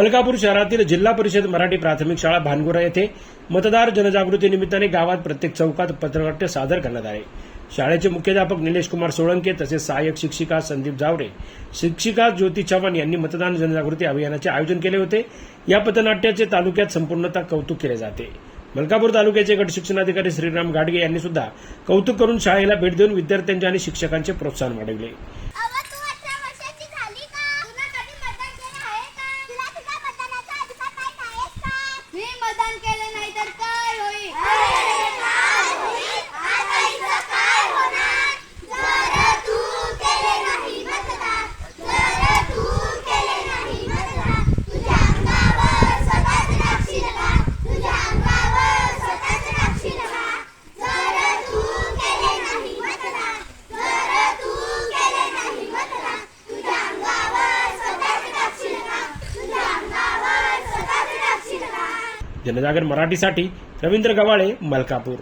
मलकापूर शहरातील जिल्हा परिषद मराठी प्राथमिक शाळा भानगुरा येथे मतदार जनजागृती निमित्ताने गावात प्रत्येक चौकात पत्रनाट्य सादर करण्यात आले. शाळेचे मुख्याध्यापक निलेश कुमार सोळंके तसेच सहाय्यक शिक्षिका संदीप जावरे शिक्षिका ज्योती चव्हाण यांनी मतदान जनजागृती अभियानाचे आयोजन केले होते. या पथनाट्याचे तालुक्यात संपूर्णतः कौतुक केले जाते. मलकापूर तालुक्याचे गट शिक्षणाधिकारी श्रीराम गाडगे यांनी सुद्धा कौतुक करून शाळेला भेट देऊन विद्यार्थ्यांचे आणि शिक्षकांचे प्रोत्साहन वाढविले. मी मतदान जनजागर मराठीसाठी रवींद्र गवाळे मलकापूर.